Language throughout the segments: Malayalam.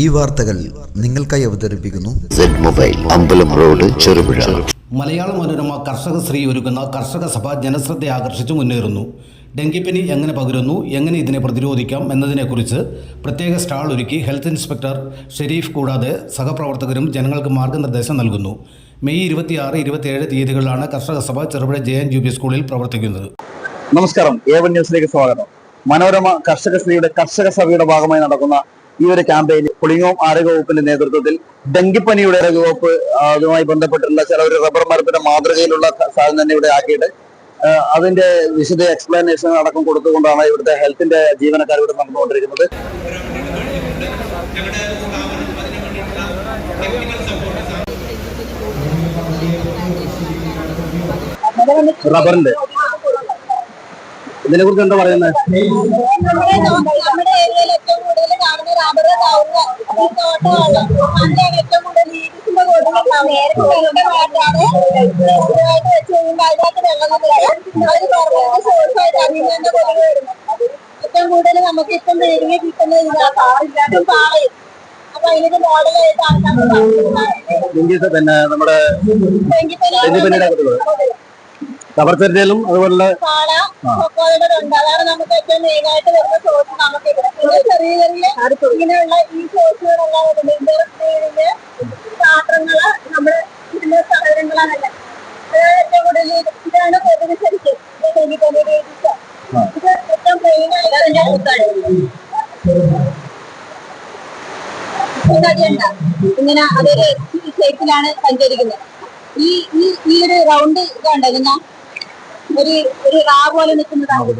ഈ വാർത്തകൾ നിങ്ങൾക്കായി അവതരിപ്പിക്കുന്നു. മൊബൈൽ അമ്പലം റോഡ് ചെറുപുഴ. മലയാള മനോരമ കർഷക സ്ത്രീ ഒരുക്കുന്ന കർഷക സഭ ജനശ്രദ്ധ ആകർഷിച്ചു മുന്നേറുന്നു. ഡെങ്കിപ്പനി എങ്ങനെ പകരുന്നു എങ്ങനെ ഇതിനെ പ്രതിരോധിക്കാം എന്നതിനെക്കുറിച്ച് പ്രത്യേക സ്റ്റാൾ ഒരുക്കി ഹെൽത്ത് ഇൻസ്പെക്ടർ ഷെരീഫ് കൂടാതെ സഹപ്രവർത്തകരും ജനങ്ങൾക്ക് മാർഗനിർദ്ദേശം നൽകുന്നു. മെയ് ഇരുപത്തിയാറ് ഇരുപത്തിയേഴ് തീയതികളിലാണ് കർഷക സഭ Cherupuzha J N U P സ്കൂളിൽ പ്രവർത്തിക്കുന്നത്. നമസ്കാരം ഏവൻ ന്യൂസിലേക്ക് സ്വാഗതം. മനോരമ കർഷക സ്ത്രീയുടെ കർഷക സഭയുടെ ഭാഗമായി നടക്കുന്ന ഈ ഒരു ക്യാമ്പയിൻ പുളിങ്ങോം ആരോഗ്യ വകുപ്പിന്റെ നേതൃത്വത്തിൽ ഡെങ്കിപ്പനിയുടെ ആരോഗ്യ വകുപ്പ് അതുമായി ബന്ധപ്പെട്ടുള്ള ചില ഒരു റബ്ബർ മരത്തിന്റെ മാതൃകയിലുള്ള സാധനം തന്നെ ഇവിടെ ആക്കിയിട്ട് അതിന്റെ വിശദ എക്സ്പ്ലനേഷൻ അടക്കം കൊടുത്തുകൊണ്ടാണ് ഇവിടുത്തെ ഹെൽത്തിന്റെ ജീവനക്കാർ ഇവിടെ നടന്നുകൊണ്ടിരിക്കുന്നത്. റബ്ബറിന്റെ ഇതിനെ കുറിച്ച് എന്താ പറയുന്നത് കൂടുതൽ കാണുന്ന ഈ തോട്ടമാണ് അതിലാണ് ഏറ്റവും കൂടുതൽ ലീഡ്സിന്റെ കൂടുതൽ നേരത്തെ മാറ്റാണ് സ്ഥിരമായിട്ട് വെച്ച് കഴിയുമ്പോൾ അതിനകത്ത് വെള്ളം വരിക അതിന് പുറമെ സോഴ്സായിട്ട് അതിന്റെ കൊതുക് വരുന്നത് ഏറ്റവും കൂടുതൽ നമുക്ക് ഇപ്പം പേരിಗೆ കിട്ടുന്നത് ഇതാണ് പാളയും അപ്പൊ അതിനൊരു മോഡലായിട്ട് ആൾക്കാർ ഇംഗ്ലീഷ് പിന്നെ നമ്മുടെ ഡെങ്കിപ്പനിയുടെ കൊതുക്. റബ്ബർ ചെറുതയിലും അതുപോലെ അതാണ് നമുക്ക് ഏറ്റവും മെയിൻ ആയിട്ട് വരുന്ന സോഴ്സ് നമുക്ക് ഇവിടെ. ചെറിയ ഇങ്ങനെയുള്ള ഈ കോഴ്സുകളെല്ലാം വരുന്നത് പാത്രങ്ങൾ നമ്മുടെ ഇതിന്റെ സാധനങ്ങളാണല്ല? അതായത് ഏറ്റവും കൂടുതൽ ഇത് ഇതാണ് കൊതുക് ശരിക്കും ഡെങ്കിപ്പനിയുടെ ഇത് ഏറ്റവും ആയിട്ട് ഇങ്ങനെ അതൊരു ഷേപ്പിലാണ് സഞ്ചരിക്കുന്നത്. ഈ ഈ ഈ ഒരു റൗണ്ട് ഇതാണ്ട് ഇതിങ്ങനെ ഒരു ഒരു റാ പോലെ നിൽക്കുന്നതാണ്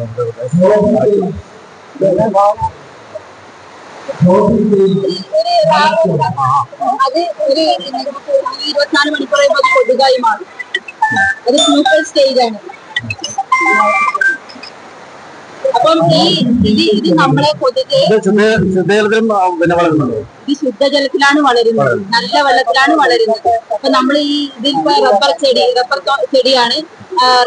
അത് ഒരു ഇരുപത്തിനാല് മണിക്കൂർ കഴിയുമ്പോൾ കൊതുകായി മാറും. അത് സൂപ്പർ സ്റ്റേജ് ആണ്. അപ്പം ഈ ഇത് നമ്മളെ കൊതുക് ശുദ്ധജലത്തിലാണ് വളരുന്നത്. നല്ല വെള്ളത്തിലാണ് വളരുന്നത്. അപ്പൊ നമ്മൾ ഈ ഇതിൽ റബ്ബർ ചെടി റബ്ബർ ചെടിയാണ്.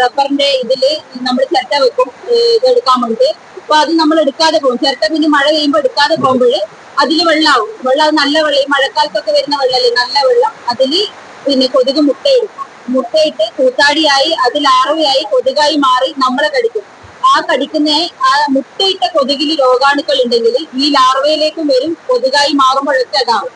റബ്ബറിന്റെ ഇതിൽ നമ്മൾ ചിരട്ട വെക്കും. ഇത് എടുക്കാൻ വേണ്ടി അപ്പൊ അത് നമ്മൾ എടുക്കാതെ പോകും. ചിരട്ട പിന്നെ മഴ പെയ്യുമ്പോൾ എടുക്കാതെ പോകുമ്പോൾ അതിൽ വെള്ളമാവും വെള്ളം നല്ല വെള്ളം ഈ മഴക്കാലത്തൊക്കെ വരുന്ന വെള്ളമല്ലേ നല്ല വെള്ളം. അതിൽ പിന്നെ കൊതുക് മുട്ടയിടും. മുട്ടയിട്ട് കൂത്താടിയായി അതിൽ ആറവയായി കൊതുകായി മാറി നമ്മളെ കടിക്കും. ആ കടിക്കുന്ന ആ മുട്ടയിട്ട കൊതുകിൽ രോഗാണുക്കൾ ഉണ്ടെങ്കിൽ ഈ ലാർവയിലേക്കും വരും കൊതുകായി മാറുമ്പോഴൊക്കെ അതാവും.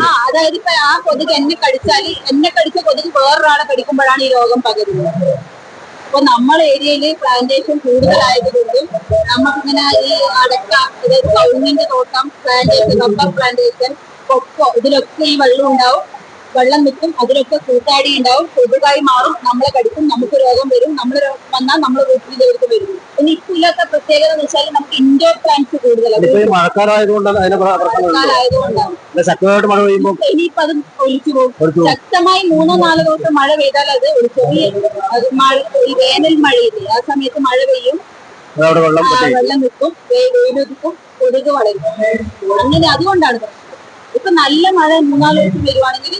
ആ അതായത് ഇപ്പൊ ആ കൊതുക് എന്നെ കടിച്ചാൽ എന്നെ കടിച്ച കൊതുക് വേറൊരാളെ കടിക്കുമ്പോഴാണ് ഈ രോഗം പകരുന്നത്. അപ്പൊ നമ്മളെ ഏരിയയിൽ പ്ലാന്റേഷൻ കൂടുതലായതുകൊണ്ടും നമുക്കിങ്ങനെ ഈ അടക്ക അതായത് കൗങ്ങിന്റെ തോട്ടം പ്ലാന്റേഷൻ റബ്ബർ പ്ലാന്റേഷൻ കൊക്കോ ഇതിലൊക്കെ ഈ വെള്ളം ഉണ്ടാവും വെള്ളം നിൽക്കും അതിലൊക്കെ കൂട്ടാടി ഉണ്ടാവും. കൊതുകായി മാറും നമ്മളെ കടിക്കും നമുക്ക് രോഗം വരും. നമ്മൾ വന്നാൽ നമ്മളെ വീട്ടിലേക്ക് വരും. ഇനി ഇപ്പൊ ഇല്ലാത്ത പ്രത്യേകത എന്ന് വെച്ചാൽ നമുക്ക് ഇൻഡോർ പ്ലാന്റ്സ് കൂടുതലാണ് മഴക്കാലമായതുകൊണ്ട്. ശക്തമായിട്ട് മഴ പെയ്യുമ്പോൾ ഇനിയിപ്പോ അത് ഒലിച്ചു പോകും. ശക്തമായി മൂന്നോ നാലോ ദിവസം മഴ പെയ്താൽ അത് ഒരു ചെറിയ അത് മഴ ഈ വേനൽ മഴയില്ലേ? ആ സമയത്ത് മഴ പെയ്യും. വെള്ളം വെള്ളം നിൽക്കും. വെയിലൊതുക്കും കൊതുക് വളരും. അങ്ങനെ അതുകൊണ്ടാണ് ഇപ്പൊ നല്ല മഴ മൂന്നാൽ ദിവസം വരുവാണെങ്കിൽ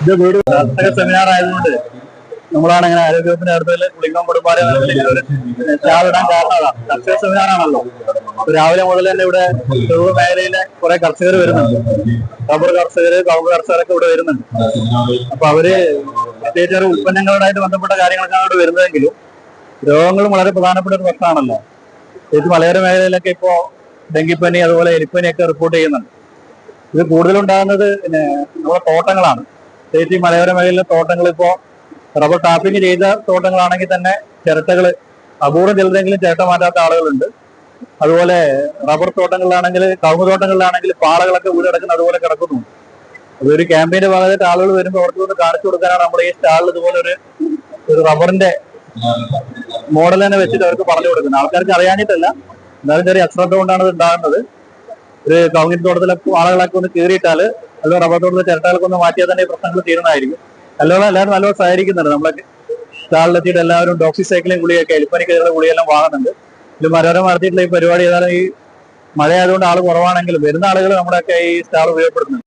ഇത് വീട് കർഷക സെമിനാർ ആയതുകൊണ്ട് നമ്മളാണ് ഇങ്ങനെ ആരോഗ്യവകുപ്പിന്റെ അടുത്തുള്ള കുളിക്കാൻ കൊടുപ്പാലം ചാവിടാൻ കാരണം കർഷക ആണല്ലോ രാവിലെ മുതൽ തന്നെ ഇവിടെ തൊഴിൽ മേഖലയിലെ കുറെ കർഷകർ വരുന്നുണ്ട്. റബ്ബർ കർഷകർ കവുങ്ങ് കർഷകരൊക്കെ ഇവിടെ വരുന്നുണ്ട്. അപ്പൊ അവർ പ്രത്യേകിച്ച് ഉൽപ്പന്നങ്ങളുമായിട്ട് ബന്ധപ്പെട്ട കാര്യങ്ങളൊക്കെയാണ് ഇവിടെ വരുന്നതെങ്കിലും രോഗങ്ങളും വളരെ പ്രധാനപ്പെട്ട ഒരു പ്രശ്നമാണല്ലോ. പ്രത്യേകിച്ച് മലയോര മേഖലയിലൊക്കെ ഇപ്പോ ഡെങ്കിപ്പനി അതുപോലെ എലിപ്പനിയൊക്കെ റിപ്പോർട്ട് ചെയ്യുന്നുണ്ട്. ഇത് കൂടുതലുണ്ടാകുന്നത് പിന്നെ നമ്മുടെ തോട്ടങ്ങളാണ്. പ്രത്യേകിച്ച് മലയോര മേഖലയിലെ തോട്ടങ്ങൾ ഇപ്പോ റബ്ബർ ടാപ്പിംഗ് ചെയ്ത തോട്ടങ്ങളാണെങ്കിൽ തന്നെ ചിരട്ടകൾ അപൂർവം ചിലതെങ്കിലും ചിരട്ട മാറ്റാത്ത ആളുകളുണ്ട്. അതുപോലെ റബ്ബർ തോട്ടങ്ങളിലാണെങ്കിൽ കവുങ്ങ് തോട്ടങ്ങളിലാണെങ്കിൽ പാളകളൊക്കെ വീട് കിടക്കുന്ന അതുപോലെ കിടക്കുന്നു അതൊരു ക്യാമ്പയിന്റെ ഭാഗമായിട്ട് ആളുകൾ വരുമ്പോൾ അവർക്ക് ഒന്ന് കാണിച്ചു കൊടുക്കാനാണ് നമ്മുടെ ഈ സ്റ്റാളിൽ ഇതുപോലെ ഒരു ഒരു റബ്ബറിന്റെ മോഡൽ തന്നെ വെച്ചിട്ട് അവർക്ക് പറഞ്ഞു കൊടുക്കുന്നത്. ആൾക്കാർക്ക് അറിയാഞ്ഞിട്ടല്ല. എന്നാലും ചെറിയ അശ്രദ്ധ കൊണ്ടാണ് ഇത് ഉണ്ടാകുന്നത്. ഒരു കവുങ്ങിൻ തോട്ടത്തിലൊക്കെ ആളുകളൊക്കെ ഒന്ന് കീറിയിട്ടാൽ അല്ലെങ്കിൽ റബ്ബർ തോട്ടത്തിലെ ചിരട്ടകളൊക്കെ ഒന്ന് മാറ്റിയാൽ തന്നെ ഈ പ്രശ്നങ്ങൾ തീരുന്നതായിരിക്കും. നല്ലോണം എല്ലാവരും നല്ലോണം സഹകരിക്കുന്നുണ്ട് നമ്മളൊക്കെ സ്റ്റാളിലെത്തിയിട്ട് എല്ലാവരും ഡോക്സി സൈക്കിളും ഗുളിയൊക്കെ എലിപ്പനിക്കുള്ള ഗുളിയെല്ലാം വാങ്ങുന്നുണ്ട്. ഇത് മനോരമ നടത്തിയിട്ടുള്ള ഈ പരിപാടി ഏതായാലും ഈ മഴ ആയതുകൊണ്ട് ആൾ കുറവാണെങ്കിലും വരുന്ന ആളുകൾ നമ്മുടെയൊക്കെ ഈ സ്റ്റാൾ ഉപയോഗപ്പെടുത്തുന്നുണ്ട്.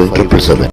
triple seven